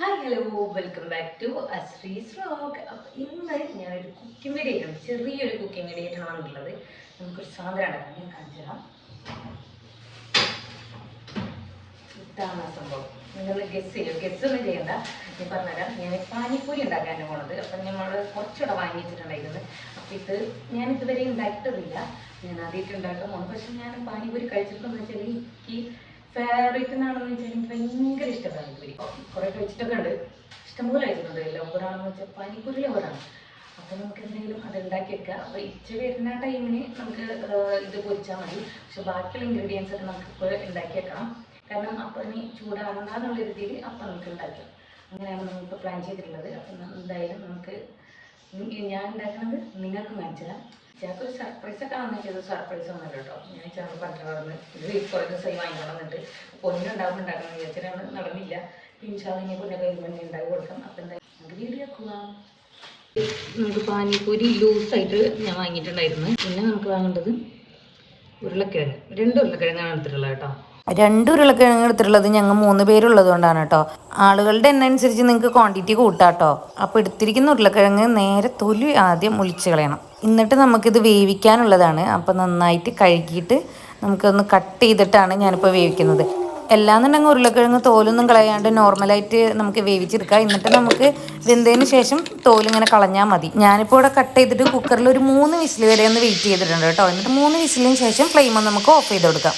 Hi hello welcome back to Ashree's vlog അപ്പോൾ ഇന്ന് ഞാനൊരു കുക്കിംഗ് വീഡിയോ ആണ് ചെറിയൊരു കുക്കിംഗ് വീഡിയോ ആയിട്ടാണ് വന്നിട്ടുള്ളത് നമുക്കൊരു സാധനം ഉണ്ടാക്കാം ഞാൻ കാണിച്ചു തരാം. ഇതാണ് സംഭവം. നിങ്ങൾ ഗസ് ചെയ്യും. ഗസ് ഒന്നും ചെയ്യണ്ട. ഞാൻ പറഞ്ഞുതരാം ഞാൻ പാനിപ്പൂരി ഉണ്ടാക്കാനാണ് പോണത്. അപ്പം നമ്മൾ കുറച്ചുകൂടെ വാങ്ങിച്ചിട്ടുണ്ടായിരുന്നു അപ്പം ഇത് ഞാൻ ഇതുവരെ ഉണ്ടാക്കിയിട്ടില്ല. ഞാൻ ആദ്യമായിട്ട് ഉണ്ടാക്കാൻ പോകണം പക്ഷെ ഞാൻ പാനിപ്പൂരി കഴിച്ചിട്ടുണ്ടെന്ന് വെച്ചാൽ എനിക്ക് ഫേവറേറ്റ് എന്നാണെന്ന് വെച്ചാൽ എനിക്ക് ഭയങ്കര ഇഷ്ടം പാനിപ്പൂരി കുറേ കഴിച്ചിട്ടൊക്കെ ഉണ്ട്. ഇഷ്ടംപോലെ കഴിച്ചിട്ടുണ്ട് ലവറാണെന്ന് വെച്ചാൽ പാനിപ്പൂരി ലവറാണ് അപ്പോൾ നമുക്ക് എന്തെങ്കിലും അത് ഉണ്ടാക്കിയെടുക്കുക അപ്പോൾ ഇച്ച വരുന്ന ടൈമിന് നമുക്ക് ഇത് പൊരിച്ചാൽ മതി. പക്ഷെ ബാക്കിയുള്ള ഇൻഗ്രീഡിയൻസ് ഒക്കെ നമുക്ക് ഇപ്പോൾ ഉണ്ടാക്കിയേക്കണം കാരണം അപ്പം ഇനി ചൂടാകണ്ടെന്നുള്ള രീതിയിൽ അപ്പം നമുക്ക് ഉണ്ടാക്കാം. അങ്ങനെയാണ് നമ്മളിപ്പോൾ പ്ലാൻ ചെയ്തിട്ടുള്ളത്. അപ്പം എന്തായാലും നമുക്ക് ഞാൻ ഉണ്ടാക്കുന്നത് നിങ്ങൾക്ക് കാണിച്ചുതരാം. ചേർക്ക് ഒരു സർപ്രൈസ് ഒക്കെ ആണെന്ന് വെച്ചത് സർപ്രൈസ് ഒന്നുമല്ല കേട്ടോ. ഞാൻ ചേർന്ന് പറഞ്ഞു നടന്ന് ഇത് കുറേ ദിവസമായി വാങ്ങിക്കണം എന്നിട്ട് പൊന്നുണ്ടാകുമ്പോൾ ഉണ്ടാക്കണം വിചാരിച്ചിട്ടാണ് നടന്നില്ല. ഇൻഷാദിനെ പൊന്നൊക്കെ ഇങ്ങനെ ഉണ്ടാക്കി കൊടുക്കാം. അപ്പം എന്തായാലും നമുക്ക് വീഡിയോ ആക്കുക നമുക്ക് പാനിപ്പൂരി ലൂസായിട്ട് ഞാൻ വാങ്ങിയിട്ടുണ്ടായിരുന്നു. പിന്നെ നമുക്ക് വാങ്ങേണ്ടത് ഉരുളക്കിഴങ്ങ്. രണ്ട് ഉരുളക്കിഴങ്ങാണ് എടുത്തിട്ടുള്ളത് കേട്ടോ. രണ്ട് ഉരുളക്കിഴങ്ങ് എടുത്തിട്ടുള്ളത് ഞങ്ങൾ മൂന്ന് പേരുള്ളത് കൊണ്ടാണ് കേട്ടോ. ആളുകളുടെ എണ്ണ അനുസരിച്ച് നിങ്ങൾക്ക് ക്വാണ്ടിറ്റി കൂട്ടാട്ടോ. അപ്പോൾ എടുത്തിരിക്കുന്ന ഉരുളക്കിഴങ്ങ് നേരെ തൊലി ആദ്യം ഒളിച്ച് കളയണം. എന്നിട്ട് നമുക്കിത് വേവിക്കാനുള്ളതാണ്. അപ്പോൾ നന്നായിട്ട് കഴുകിയിട്ട് നമുക്കൊന്ന് കട്ട് ചെയ്തിട്ടാണ് ഞാനിപ്പോൾ വേവിക്കുന്നത്. എല്ലാന്നുണ്ടെങ്കിൽ ഉരുളക്കിഴങ്ങ് തോലൊന്നും കളയാണ്ട് നോർമലായിട്ട് നമുക്ക് വേവിച്ചെടുക്കാം. എന്നിട്ട് നമുക്ക് വെന്തതിന് ശേഷം തോലിങ്ങനെ കളഞ്ഞാൽ മതി. ഞാനിപ്പോൾ ഇവിടെ കട്ട് ചെയ്തിട്ട് കുക്കറിൽ ഒരു മൂന്ന് വിസിൽ വരെ ഒന്ന് വെയിറ്റ് ചെയ്തിട്ടുണ്ട് കേട്ടോ. എന്നിട്ട് മൂന്ന് വിസിലിന് ശേഷം ഫ്ലെയിം നമുക്ക് ഓഫ് ചെയ്ത് കൊടുക്കാം.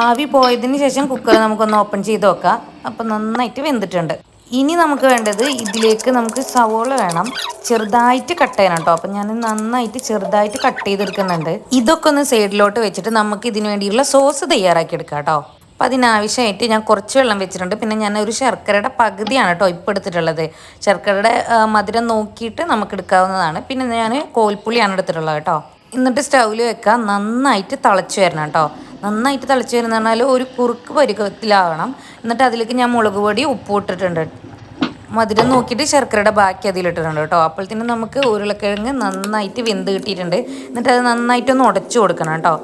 ആവി പോയതിന് ശേഷം കുക്കർ നമുക്കൊന്ന് ഓപ്പൺ ചെയ്ത് നോക്കാം അപ്പോൾ നന്നായിട്ട് വെന്തിട്ടുണ്ട്. ഇനി നമുക്ക് വേണ്ടത് ഇതിലേക്ക് നമുക്ക് സവോള വേണം. ചെറുതായിട്ട് കട്ട് ചെയ്യണം കേട്ടോ. അപ്പം ഞാൻ നന്നായിട്ട് ചെറുതായിട്ട് കട്ട് ചെയ്തെടുക്കുന്നുണ്ട്. ഇതൊക്കെ ഒന്ന് സൈഡിലോട്ട് വെച്ചിട്ട് നമുക്ക് ഇതിന് വേണ്ടിയുള്ള സോസ് തയ്യാറാക്കി എടുക്കാം കേട്ടോ. അപ്പം അതിനാവശ്യമായിട്ട് ഞാൻ കുറച്ച് വെള്ളം വെച്ചിട്ടുണ്ട്. പിന്നെ ഞാൻ ഒരു ശർക്കരയുടെ പകുതിയാണ് കേട്ടോ ഇപ്പോൾ എടുത്തിട്ടുള്ളത്. ശർക്കരയുടെ മധുരം നോക്കിയിട്ട് നമുക്ക് എടുക്കാവുന്നതാണ്. പിന്നെ ഞാൻ കോൽപ്പുളിയാണ് എടുത്തിട്ടുള്ളത് കേട്ടോ. എന്നിട്ട് സ്റ്റൗവിൽ വെക്കുക നന്നായിട്ട് തിളച്ച് വരണം കേട്ടോ. നന്നായിട്ട് തിളച്ച് വരുന്ന പറഞ്ഞാൽ ഒരു കുറുക്ക് പരുക്കത്തിലാവണം എന്നിട്ട് അതിലേക്ക് ഞാൻ മുളക് പൊടി ഉപ്പ് ഇട്ടിട്ടുണ്ട്. മധുരം നോക്കിയിട്ട് ശർക്കരയുടെ ബാക്കി അതിലിട്ടിട്ടുണ്ട് കേട്ടോ. അപ്പോഴത്തേനും നമുക്ക് ഉരുളക്കിഴങ്ങ് നന്നായിട്ട് വെന്ത് കിട്ടിയിട്ടുണ്ട്. എന്നിട്ട് അത് നന്നായിട്ടൊന്ന് ഉടച്ചു കൊടുക്കണം കേട്ടോ.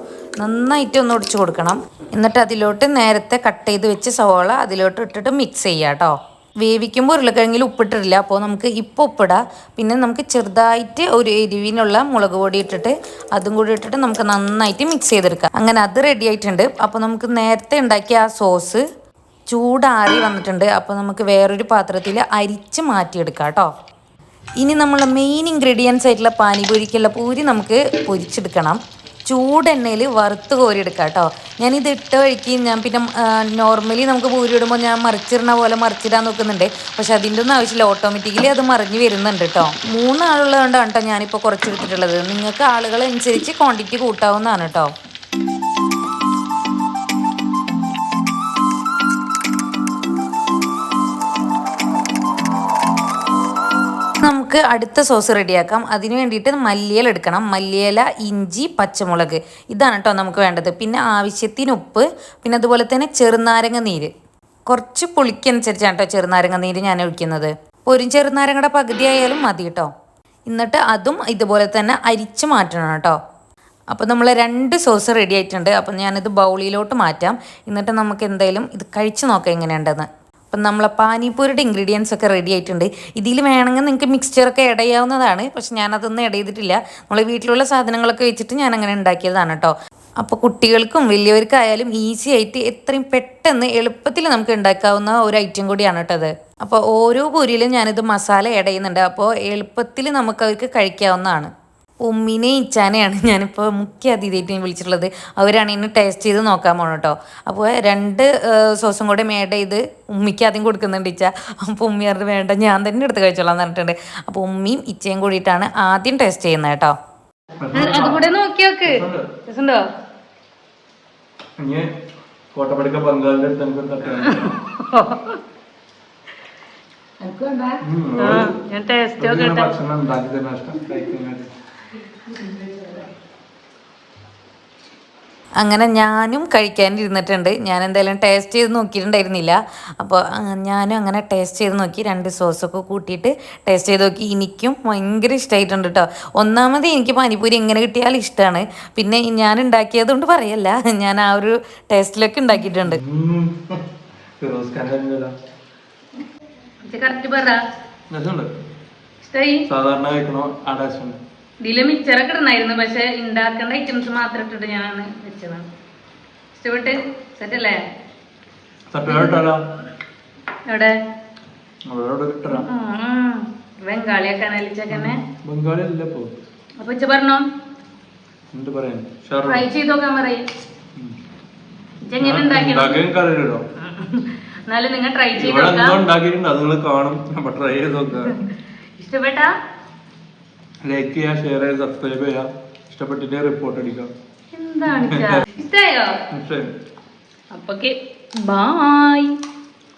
നന്നായിട്ട് ഒന്ന് ഉടച്ചു കൊടുക്കണം. എന്നിട്ട് അതിലോട്ട് നേരത്തെ കട്ട് ചെയ്ത് വെച്ച് സവോള അതിലോട്ട് ഇട്ടിട്ട് മിക്സ് ചെയ്യുക കേട്ടോ. വേവിക്കുമ്പോൾ ഉരുളക്കിഴങ്ങിൽ ഉപ്പിട്ടിട്ടില്ല. അപ്പോൾ നമുക്ക് ഇപ്പോൾ ഉപ്പിടാം. പിന്നെ നമുക്ക് ചെറുതായിട്ട് ഒരു എരിവിനുള്ള മുളക് പൊടി ഇട്ടിട്ട് അതും കൂടി ഇട്ടിട്ട് നമുക്ക് നന്നായിട്ട് മിക്സ് ചെയ്തെടുക്കാം. അങ്ങനെ അത് റെഡി ആയിട്ടുണ്ട്. അപ്പോൾ നമുക്ക് നേരത്തെ ഉണ്ടാക്കിയ ആ സോസ് ചൂടാറി വന്നിട്ടുണ്ട്. അപ്പോൾ നമുക്ക് വേറൊരു പാത്രത്തിൽ അരിച്ച് മാറ്റിയെടുക്കാം കേട്ടോ ഇനി നമ്മൾ മെയിൻ ഇൻഗ്രീഡിയൻസ് ആയിട്ടുള്ള പാനിപൂരിക്കുള്ള പൂരി നമുക്ക് പൊരിച്ചെടുക്കണം. ചൂടെണ്ണയിൽ വറുത്ത് കോരിയെടുക്കുക കേട്ടോ. ഞാനിത് ഇട്ട വഴിക്ക് ഞാൻ പിന്നെ നോർമലി നമുക്ക് പൂരി ഇടുമ്പോൾ ഞാൻ മറിച്ചിടണ പോലെ മറിച്ചിടാൻ നോക്കുന്നുണ്ട്. പക്ഷെ അതിന്റെ ഒന്നും ആവശ്യമില്ല. ഓട്ടോമാറ്റിക്കലി അത് മറിഞ്ഞ് വരുന്നുണ്ട് കേട്ടോ. മൂന്നാളുള്ളതുകൊണ്ടാണ് കേട്ടോ ഞാനിപ്പോൾ കുറച്ചെടുത്തിട്ടുള്ളത് നിങ്ങൾക്ക് ആളുകളനുസരിച്ച് ക്വാണ്ടിറ്റി കൂട്ടാവുന്നതാണ് കേട്ടോ. നമുക്ക് അടുത്ത സോസ് റെഡിയാക്കാം. അതിന് വേണ്ടിയിട്ട് മല്ലിയില എടുക്കണം. മല്ലിയില ഇഞ്ചി പച്ചമുളക്. ഇതാണ് കേട്ടോ നമുക്ക് വേണ്ടത്. പിന്നെ ആവശ്യത്തിന് ഉപ്പ് പിന്നെ അതുപോലെ തന്നെ ചെറുനാരങ്ങ നീര്. കുറച്ച് പുളിക്കനുസരിച്ചാണ് കേട്ടോ ചെറുനാരങ്ങ നീര് ഞാൻ ഒഴിക്കുന്നത്. ഒരു ചെറുനാരങ്ങയുടെ പകുതി ആയാലും മതി കേട്ടോ എന്നിട്ട് അതും ഇതുപോലെ തന്നെ അരിച്ച് മാറ്റണം കേട്ടോ അപ്പോൾ നമ്മൾ രണ്ട് സോസ് റെഡി ആയിട്ടുണ്ട്. അപ്പം ഞാനിത് ബൗളിയിലോട്ട് മാറ്റാം. എന്നിട്ട് നമുക്ക് എന്തായാലും ഇത് കഴിച്ച് നോക്കാം എങ്ങനെയുണ്ടെന്ന്. അപ്പം നമ്മളെ പാനിപ്പൂരിയുടെ ഇൻഗ്രീഡിയൻസ് ഒക്കെ റെഡി ആയിട്ടുണ്ട്. ഇതിൽ വേണമെങ്കിൽ നിങ്ങൾക്ക് മിക്സ്ചറൊക്കെ ഇട ചെയ്യാവുന്നതാണ്. പക്ഷെ ഞാനതൊന്നും ഇട ചെയ്തിട്ടില്ല. നമ്മൾ വീട്ടിലുള്ള സാധനങ്ങളൊക്കെ വെച്ചിട്ട് ഞാൻ അങ്ങനെ ഉണ്ടാക്കിയതാണ് കേട്ടോ. അപ്പോൾ കുട്ടികൾക്കും വലിയവർക്കായാലും ഈസി ആയിട്ട് എത്രയും പെട്ടെന്ന് എളുപ്പത്തിൽ നമുക്ക് ഉണ്ടാക്കാവുന്ന ഒരു ഐറ്റം കൂടിയാണ് കേട്ടത് അപ്പോൾ ഓരോ പൂരിയിലും ഞാനിത് മസാല ഇടയുന്നുണ്ട് അപ്പോൾ എളുപ്പത്തിൽ നമുക്ക് അവർക്ക് കഴിക്കാവുന്നതാണ്. ഉമ്മിനെ ഇച്ചാനെയാണ് ഞാനിപ്പോൾ മുഖ്യ അതിഥിയായിട്ട് വിളിച്ചിട്ടുള്ളത്. അവരാണ് ഇന്ന് ടേസ്റ്റ് ചെയ്ത് നോക്കാൻ പോകണം കേട്ടോ അപ്പോൾ രണ്ട് സോസും കൂടെ മേഡ് ചെയ്ത് ഉമ്മിക്ക് ആദ്യം കൊടുക്കുന്നുണ്ട് ഇച്ച. അപ്പോൾ ഉമ്മി പറഞ്ഞിട്ട് വേണ്ട ഞാൻ തന്നെ എടുത്ത് കഴിച്ചോളാം എന്ന് പറഞ്ഞിട്ടുണ്ട്. അപ്പോൾ ഉമ്മിയും ഇച്ചയും കൂടിയിട്ടാണ് ആദ്യം ടേസ്റ്റ് ചെയ്യുന്നത് കേട്ടോ അതുകൂടെ നോക്കി നോക്ക്. കോട്ടപ്പടിക്ക ബംഗാളിന്റെ അടുത്ത് എനിക്ക് ഞാൻ ടേസ്റ്റ് ഭക്ഷണം ഉണ്ടാക്കി തന്നെ ഇഷ്ടം. കഴിക്കുന്നത് അങ്ങനെ ഞാനും കഴിക്കാനിരുന്നിട്ടുണ്ട്. ഞാൻ എന്തായാലും ടേസ്റ്റ് ചെയ്ത് നോക്കിയിട്ടുണ്ടായിരുന്നില്ല. അപ്പോൾ ഞാനും അങ്ങനെ ടേസ്റ്റ് ചെയ്ത് നോക്കി രണ്ട് സോസൊക്കെ കൂട്ടിയിട്ട് ടേസ്റ്റ് ചെയ്ത് നോക്കി. എനിക്കും ഭയങ്കര ഇഷ്ടമായിട്ടുണ്ട് കേട്ടോ ഒന്നാമത് എനിക്ക് പാനിപ്പൂരി എങ്ങനെ കിട്ടിയാലും ഇഷ്ടമാണ് പിന്നെ ഞാൻ ഉണ്ടാക്കിയത് കൊണ്ട് പറയല്ല. ഞാൻ ആ ഒരു ടേസ്റ്റിലൊക്കെ ഉണ്ടാക്കിയിട്ടുണ്ട്. സാധാരണ കഴിക്കണോ ആ ടേസ്റ്റ് ഉണ്ട്. ഇതിൽ മിച്ചറൊക്കെ ഇടണായിരുന്നു പക്ഷെ ഉണ്ടാക്കേണ്ട ഐറ്റംസ് മാത്രം ഇട്ടിട്ട് ഞാനാണ് വെച്ചത് ഇഷ്ടപ്പെട്ട്? സെറ്റ് അല്ലേ എവിടെ. ബംഗാളിയൊക്കെ അനലിച്ചൊക്കെ ബംഗാളി അപ്പൊ ഇച്ച പറഞ്ഞോ? എന്ത് പറയാൻ ഷാറു? ട്രൈ ചെയ്ത് നോക്കാൻ പറയും. എന്നാലും നിങ്ങൾ ട്രൈ ചെയ്ത് ഇഷ്ടപ്പെട്ടാ? ലൈക്ക് ചെയ്യുക ഷെയർ ചെയ്യുക സബ്സ്ക്രൈബ് ചെയ്യുക ഇഷ്ടപ്പെട്ടിട്ട് റിപ്പോർട്ട് അടിക്കാം എന്താണ് ഇഷ്ടായോ? അപ്പൊ ബായ്